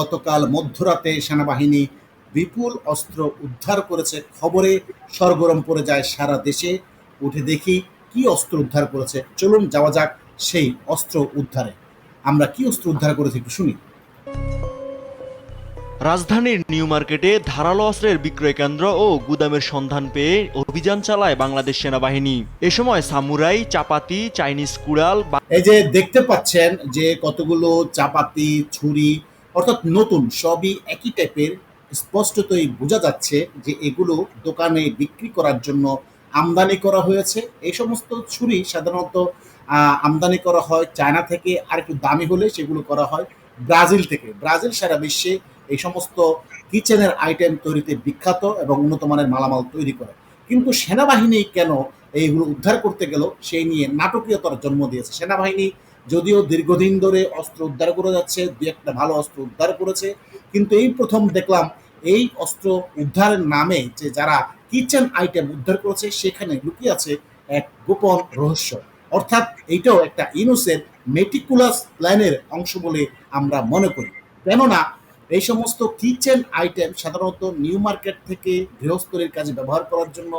গতকাল মধ্যরাতে সেনাবাহিনী বিপুল অস্ত্র উদ্ধার করেছে। খবরে সরগরম পড়ে যায় সারা দেশে। উঠে দেখি কি অস্ত্র উদ্ধার করেছে। চলুন যাওয়া যাক সেই অস্ত্র উদ্ধারে। আমরা কি অস্ত্র উদ্ধার করেছি একটু শুনি। রাজধানীর নিউ মার্কেটে ধারালো অস্ত্রের বিক্রয় কেন্দ্র ও গুদামের সন্ধান পেয়ে অভিযান চালায় বাংলাদেশ সেনাবাহিনী। এ সময় সামুরাই চাপাতি চাইনিজ কুড়াল এই যে দেখতে পাচ্ছেন যে কতগুলো চাপাতি ছুরি অর্থাৎ নতুন, সবই একই টাইপের স্পষ্টতই বোঝা যাচ্ছে যে এগুলো দোকানে বিক্রি করার জন্য আমদানি করা হয়েছে। এই সমস্ত ছুরি সাধারণত আমদানি করা হয় চায়না থেকে, আর একটু দামি হলে সেগুলো করা হয় ব্রাজিল থেকে। ব্রাজিল সারা বিশ্বে এই সমস্ত কিচেনের আইটেম তৈরিতে বিখ্যাত এবং উন্নত মানের মালামাল তৈরি করে। কিন্তু সেনাবাহিনী কেন এইগুলো উদ্ধার করতে গেল, সেই নিয়ে নাটকীয়তার জন্ম দিয়েছে। সেনাবাহিনী যদিও দীর্ঘদিন ধরে অস্ত্র উদ্ধার করে যাচ্ছে দু একটা ভালো অস্ত্র উদ্ধার করেছে, কিন্তু এই প্রথম দেখলাম এই অস্ত্র উদ্ধারের নামে যে যারা কিচেন আইটেম উদ্ধার করেছে, সেখানে লুকিয়ে আছে এক গোপন রহস্য। অর্থাৎ এইটাও একটা ইনুসের মেটিকুলাস প্ল্যানের অংশ বলে আমরা মনে করি। কেননা এই সমস্ত কিচেন আইটেম সাধারণত নিউ মার্কেট থেকে গৃহস্থলীর কাজে ব্যবহার করার জন্য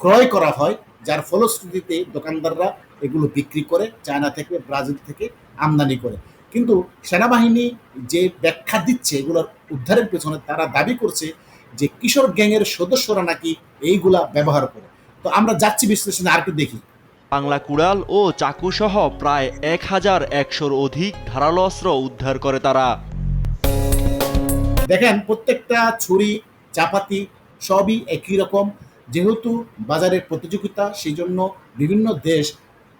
ক্রয় করা হয়। যার ফলশ্রুতিতে দোকানদাররা এগুলো বিক্রি করে চায়না থেকে ব্রাজিল থেকে আমদানি করে। কিন্তু সেনাবাহিনী যে ব্যাখ্যা দিচ্ছে এগুলোর উদ্ধারের পেছনে তারা দাবি করছে যে কিশোর গ্যাংয়ের সদস্যরা নাকি এইগুলা ব্যবহার করে। তো আমরা যাচ্ছি বিশ্লেষণে আর একটু দেখি। বাংলা কুড়াল ও চাকু সহ প্রায় এক হাজার একশোর অধিক ধারালো অস্ত্র উদ্ধার করে তারা। দেখেন প্রত্যেকটা ছুরি চাপাতি সবই একই রকম। যেহেতু বাজারের প্রতিযোগিতা সেই জন্য বিভিন্ন দেশ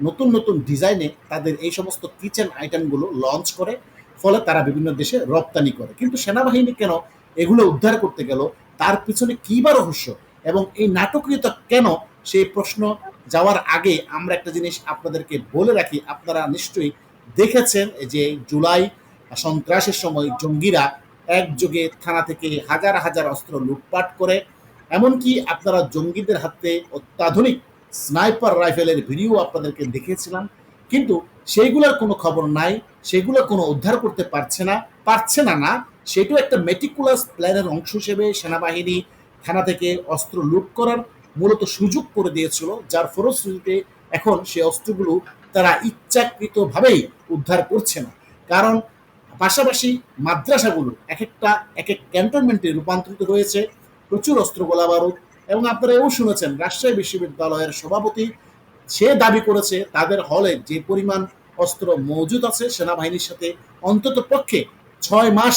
নতুন নতুন ডিজাইনে তাদের এই সমস্ত কিচেন আইটেমগুলো লঞ্চ করে, ফলে তারা বিভিন্ন দেশে রপ্তানি করে। কিন্তু সেনাবাহিনী কেন এগুলো উদ্ধার করতে গেল? তার পিছনে কী বা রহস্য? এবং এই নাটকীয়তা কেন? সেই প্রশ্ন যাওয়ার আগে আমরা একটা জিনিস আপনাদেরকে বলে রাখি, আপনারা নিশ্চয়ই দেখেছেন যে জুলাই সন্ত্রাসের সময় জঙ্গিরা একযোগে থানা থেকে হাজার হাজার অস্ত্র লুটপাট করে এমনকি আপনারা জঙ্গিদের হাতে অত্যাধুনিক স্নাইপার রাইফেলের ভিডিও আপনাদেরকে দেখিয়েছিলাম, কিন্তু সেইগুলোর কোনো খবর নাই, সেগুলো কোনো উদ্ধার করতে পারছে না পারছে না না। সেটাও একটা মেটিকুলাস প্ল্যানের অংশ হিসেবে সেনাবাহিনী থানা থেকে অস্ত্র লুট করার মূলত সুযোগ করে দিয়েছিল, যার ফলশ্রুতিতে এখন সেই অস্ত্রগুলো তারা ইচ্ছাকৃতভাবেই উদ্ধার করছে না। কারণ পাশাপাশি মাদ্রাসাগুলো এক একটা, এক এক ক্যান্টনমেন্টে রূপান্তরিত হয়েছে। প্রচুর অস্ত্র গোলা বারুদ এবং আপনারা এও শুনেছেন, রাজশাহী বিশ্ববিদ্যালয়ের সভাপতি সে দাবি করেছে, তাদের হলে যে পরিমাণ অস্ত্র মজুদ আছে সেনাবাহিনীর সাথে অন্তত পক্ষে ছয় মাস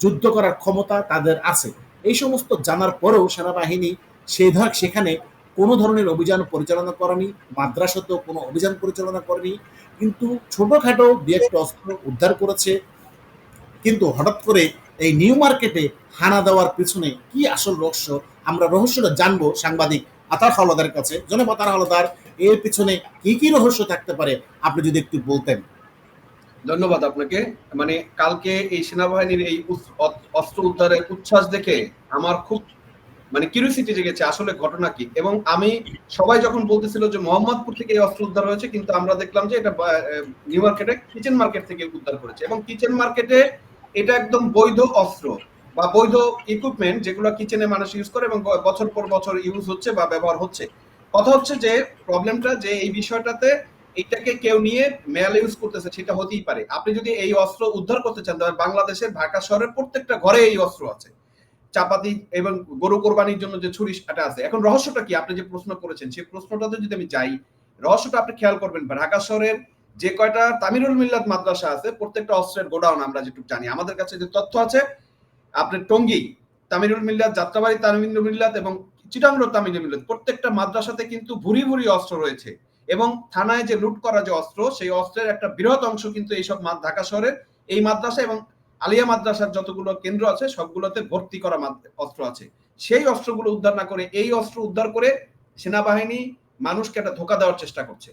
যুদ্ধ করার ক্ষমতা তাদের আছে। এই সমস্ত জানার পরেও সেনাবাহিনী সে ধর সেখানে কোনো ধরনের অভিযান পরিচালনা করেনি, মাদ্রাসাতেও কোনো অভিযান পরিচালনা করেনি, কিন্তু ছোটখাটো দু একটা অস্ত্র উদ্ধার করেছে। কিন্তু হঠাৎ করে এই নিউ মার্কেটে হানা দেওয়ার পিছনে কি আসল রহস্য? আমরা রহস্যটা জানব সাংবাদিক আতার হলদার কাছে। জনাব আতার হলদার এর পিছনে কি কি রহস্য থাকতে পারে? আপনি যদি একটু বলতেন। ধন্যবাদ আপনাকে। মানে কালকে এই সেনাবাহিনীর এই অস্ত্র উদ্ধারের উচ্ছ্বাস দেখে আমার খুব মানে কিউরিয়াসিটি জেগেছে আসলে ঘটনা কি। এবং আমি সবাই যখন বলতেছিল যে মোহাম্মদপুর থেকে এই অস্ত্র উদ্ধার হয়েছে, কিন্তু আমরা দেখলাম যে এটা নিউ মার্কেটে কিচেন মার্কেট থেকে উদ্ধার করেছে। এবং কিচেন মার্কেটে এটা একদম বৈধ অস্ত্র বা বৈধ ইকুইপমেন্ট যেগুলো কিচেনে মানুষ ইউজ করে এবং বছর পর বছর ইউজ হচ্ছে বা ব্যবহার হচ্ছে। কথা হচ্ছে যে প্রবলেমটা যে এই বিষয়টাতে এটাকে কেউ নিয়ে মেল ইউজ করতেছে, সেটা হতেই পারে। আপনি যদি এই অস্ত্র উদ্ধার করতে চান, তাহলে বাংলাদেশের ঢাকা শহরের প্রত্যেকটা ঘরে এই অস্ত্র আছে। চাপাতি এবং গরু কোরবানির জন্য যে ছুরি সেটা আছে। এখন রহস্যটা কি? আপনি যে প্রশ্ন করেছেন, সেই প্রশ্নটাতে যদি আমি যাই, রহস্যটা আপনি খেয়াল করবেন ঢাকা শহরের যে কয়টা তামিরুল মিল্লাত মাদ্রাসা আছে, প্রত্যেকটা অস্ত্রের গোডাউন আমরা যেটুকু জানি। আমাদের কাছে যে তথ্য আছে আপনার টঙ্গী, তামিরুল মিল্লাত, যাত্রাবাড়ি তামিরুল মিল্লাত এবং চিটাঙ্গ তামিরুল মিল্লাত, প্রত্যেকটা মাদ্রাসাতে কিন্তু ভুরি ভুরি অস্ত্র রয়েছে। এবং থানায় যে লুট করা যে অস্ত্র, সেই অস্ত্রের একটা বৃহৎ অংশ কিন্তু এইসব ঢাকা শহরের এই মাদ্রাসা এবং আলিয়া মাদ্রাসার যতগুলো কেন্দ্র আছে, সবগুলোতে ভর্তি করা অস্ত্র আছে। সেই অস্ত্রগুলো উদ্ধার না করে, এই অস্ত্র উদ্ধার করে সেনাবাহিনী মানুষকে একটা ধোকা দেওয়ার চেষ্টা করছে।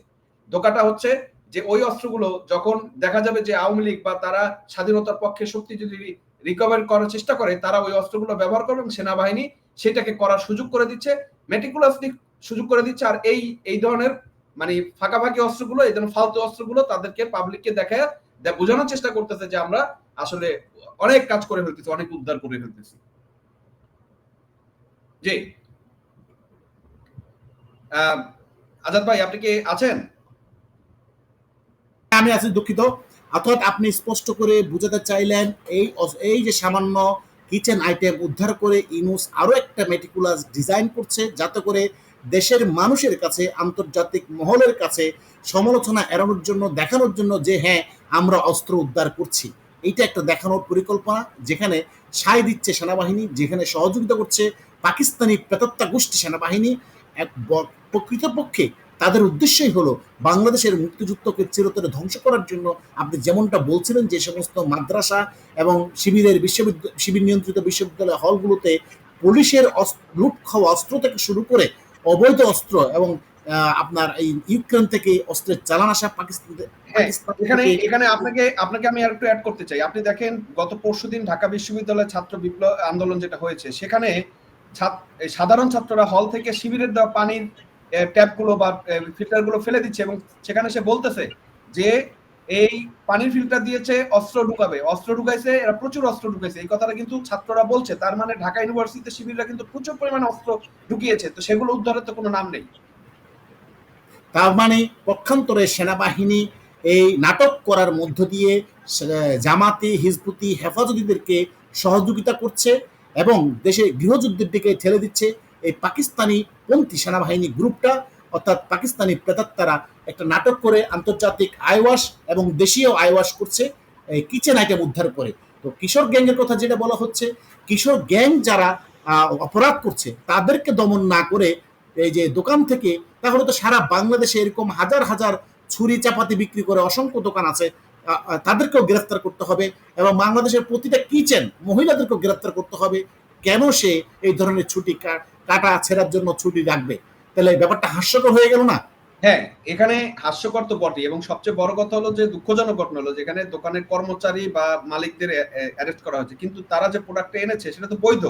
ধোকাটা হচ্ছে যে ওই অস্ত্রগুলো যখন দেখা যাবে যে আওয়ামী লীগ বা তারা স্বাধীনতার পক্ষে শক্তি যদি রিকভার করার চেষ্টা করে, তারা ওই অস্ত্রগুলো ব্যবহার করবে এবং সেনাবাহিনী সেটাকে করার সুযোগ করে দিচ্ছে মেটিকুলাসলি সুযোগ করে দিচ্ছে। আর এই এই ধরনের মানে ফাঁকাফাঁকি অস্ত্রগুলো, এই ধরনের ফালতু অস্ত্রগুলো তাদেরকে পাবলিককে দেখায় বোঝানোর চেষ্টা করতেছে যে আমরা আসলে অনেক কাজ করে ফেলতেছি, অনেক উদ্ধার করে ফেলতেছি। জি। আজাদ ভাই, আপনি কি আছেন? আমি আছি দুঃখিত। অর্থাৎ আপনি স্পষ্ট করে বুঝাতে চাইলেন এই এই যে সামান্য কিচেন আইটেম উদ্ধার করে ইনুস আরও একটা মেটিকুলাস ডিজাইন করছে যাতে করে দেশের মানুষের কাছে, আন্তর্জাতিক মহলের কাছে সমালোচনা এড়ানোর জন্য, দেখানোর জন্য যে হ্যাঁ আমরা অস্ত্র উদ্ধার করছি। এইটা একটা দেখানোর পরিকল্পনা যেখানে সায় দিচ্ছে সেনাবাহিনী, যেখানে সহযোগিতা করছে পাকিস্তানি প্রেতাত্মা গোষ্ঠী সেনাবাহিনী। এক প্রকৃতপক্ষে তাদের উদ্দেশ্যই হলো বাংলাদেশের মুক্তিযুদ্ধকে চিরতরে ধ্বংস করার জন্য আপনি যেমনটা বলছিলেন যে সমস্ত মাদ্রাসা এবং শিবিরের বিশ্ববিদ্যালয় শিবির নিয়ন্ত্রিত বিশ্ববিদ্যালয় হলগুলোতে পুলিশের লুট খাওয়া অস্ত্র থেকে শুরু করে অবৈধ অস্ত্র এবং আপনার এই ইউক্রেন থেকে অস্ত্রের চালান আসা পাকিস্তান হ্যাঁ, এখানে এখানে আপনাকে আপনাকে আমি আরেকটু অ্যাড করতে চাই। আপনি দেখেন গত পরশুদিন ঢাকা বিশ্ববিদ্যালয়ের ছাত্র বিপ্লব আন্দোলন যেটা হয়েছে সেখানে সাধারণ ছাত্ররা হল থেকে শিবিরের দেওয়া পানির ট্যাপগুলো বা ফিল্টারগুলো ফেলে দিচ্ছে এবং সেখানে সে বলতেছে যে এই পানির ফিল্টার দিয়েছে, অস্ত্র ঢুকাবে। অস্ত্র ঢুকাইছে, এরা প্রচুর অস্ত্র ঢুকাইছে। এই কথাটা কিন্তু ছাত্ররা বলছে। তার মানে ঢাকা ইউনিভার্সিটিতে শিবিররা কিন্তু প্রচুর পরিমাণে অস্ত্র ঢুকিয়েছে। তো সেগুলো উদ্ধারের তো কোনো নাম নেই। তার মানে পক্ষান্তরে সেনাবাহিনী এই নাটক করার মধ্য দিয়ে জামাতি, হিজবুতি, হেফাজতিদেরকে সহযোগিতা করছে এবং দেশে গৃহযুদ্ধের দিকে ঠেলে দিচ্ছে। এই পাকিস্তানি পন্থী সেনাবাহিনী গ্রুপটা, অর্থাৎ পাকিস্তানি প্রেতাত্মারা একটা নাটক করে আন্তর্জাতিক আইওয়াস এবং দেশীয় আইওয়াস করছে, এই কিচেন আইটেম উদ্ধার করে। তো কিশোর গ্যাংয়ের কথা যেটা বলা হচ্ছে, কিশোর গ্যাং যারা অপরাধ করছে, তাদেরকে দমন না করে এই যে দোকান থেকে, তাহলে তো সারা বাংলাদেশে এরকম হাজার হাজার ছুরি চাপাতি বিক্রি করে অসংখ্য দোকান আছে তাদেরকেও গ্রেফতার করতে হবে এবং বাংলাদেশের প্রতিটা কিচেন মহিলাদেরকেও গ্রেফতার করতে হবে। কেন সে এই ধরনের ছুটি কাটা ছেঁড়ার জন্য ছুটি রাখবে তাহলে ব্যাপারটা হাস্যকর হয়ে গেল না? হ্যাঁ এখানে হাস্যকর তো বটে এবং সবচেয়ে বড় কথা হলো যে দুঃখজনক ঘটনা হলো যেখানে দোকানের কর্মচারী বা মালিকদের অ্যারেস্ট করা হয়েছে। কিন্তু তারা যে প্রোডাক্টটা এনেছে সেটা তো বৈধ।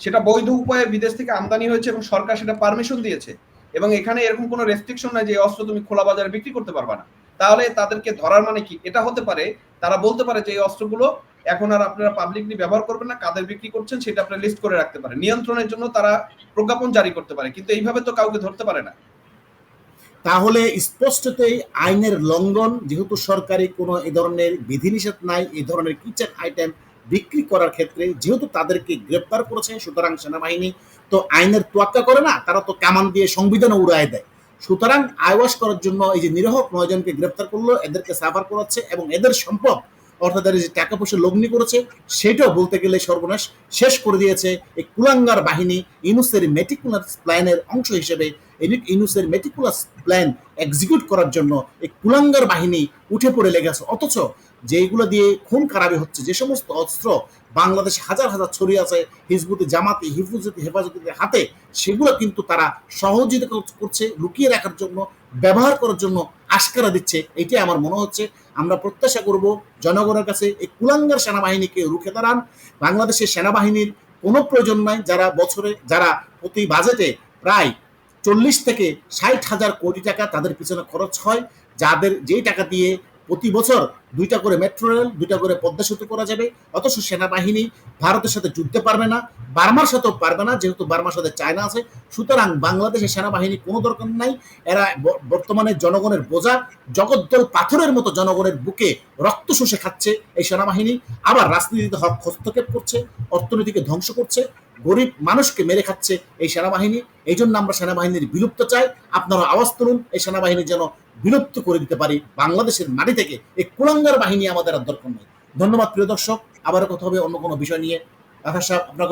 সেটা বৈধ উপায়ে বিদেশ থেকে আমদানি হয়েছে এবং সরকার সেটা পারমিশন দিয়েছে। এবং এখানে এরকম কোনো রেস্ট্রিকশন নাই যে অস্ত্র তুমি খোলা বাজারে বিক্রি করতে পারবা না। তাহলে তাদেরকে ধরার মানে কি? এটা হতে পারে, তারা বলতে পারে যে এই অস্ত্রগুলো এখন আর আপনারা পাবলিকলি ব্যবহার করবেন না, কাদের বিক্রি করছেন সেটা আপনারা লিস্ট করে রাখতে পারে নিয়ন্ত্রণের জন্য তারা প্রজ্ঞাপন জারি করতে পারে, কিন্তু এইভাবে তো কাউকে ধরতে পারে না। তাহলে স্পষ্টতই আইনের লঙ্ঘন, যেহেতু সরকারি কোনো এই ধরনের বিধিনিষেধ নাই এই ধরনের কিচেন আইটেম বিক্রি করার ক্ষেত্রে যেহেতু তাদেরকে গ্রেপ্তার করেছে, সুতরাং সেনাবাহিনী তো আইনের তোয়াক্কা করে না, তারা তো কামান দিয়ে সংবিধান উড়ায় দেয়। সুতরাং আয়ওয়াস করার জন্য এই যে নিরহ নয়জনকে গ্রেপ্তার করল, এদেরকে সাফার করাচ্ছে এবং এদের সম্পদ অর্থাৎ এরা যে টাকা পয়সা লগ্নি করেছে, সেটাও বলতে গেলে সর্বনাশ। শেষ করে দিয়েছে এই কুলাঙ্গার বাহিনী ইনুসের মেটিকুলাস প্ল্যানের অংশ হিসেবে। ইনি- ইনুসের মেটিকুলাস প্ল্যান এক্সিকিউট করার জন্য এই কুলাঙ্গার বাহিনী উঠে পড়ে লেগেছে অথচ যেগুলো দিয়ে খুন খারাপি হচ্ছে, যে সমস্ত অস্ত্র বাংলাদেশে হাজার হাজার ছড়িয়ে আছে, হিজবুতি জামাতি, হিফুজতি হেফাজতিদের হাতে, সেগুলো কিন্তু তারা সহযোগিতা করছে, লুকিয়ে রাখার জন্য ব্যবহার করার জন্য আশকারা দিচ্ছে এটি আমার মনে হচ্ছে। আমরা প্রত্যাশা করব জনগণের কাছে এই কুলাঙ্গার সেনাবাহিনীকে রুখে দাঁড়ান। বাংলাদেশের সেনাবাহিনীর কোনো প্রয়োজন নাই, যারা বছরে, যারা প্রতি বাজেটে প্রায় চল্লিশ থেকে ষাট হাজার কোটি টাকা তাদের পিছনে খরচ হয়, যাদের যেই টাকা দিয়ে প্রতি বছর দুইটা করে মেট্রো রেল দুইটা করে পদ্মা সেতু করা যাবে। অথচ সেনাবাহিনী ভারতের সাথে যুদ্ধে পারবে না, বার্মার সাথেও পারবে না, যেহেতু বার্মার সাথে চায়না আছে। সুতরাং বাংলাদেশের সেনাবাহিনী কোনো দরকার নাই। এরা বর্তমানে জনগণের বোঝা, জগদ্দল পাথরের মতো জনগণের বুকে রক্ত শুষে খাচ্ছে এই সেনাবাহিনী। আবার রাজনীতিতে হস্তক্ষেপ করছে, অর্থনীতিকে ধ্বংস করছে। গরিব মানুষকে মেরে খাচ্ছে এই সেনাবাহিনী। এই জন্য আমরা সেনাবাহিনীর বিলুপ্ত চাই। আপনারা আওয়াজ তুলুন, এই সেনাবাহিনী যেন বিলুপ্ত করে দিতে পারি। বাংলাদেশের মাটি থেকে এই কুলাঙ্গার বাহিনী আমাদের আর দরকার নেই। ধন্যবাদ, প্রিয় দর্শক। আবারও কথা হবে অন্য কোনো বিষয় নিয়ে। আকাশ সাহেব আপনাকে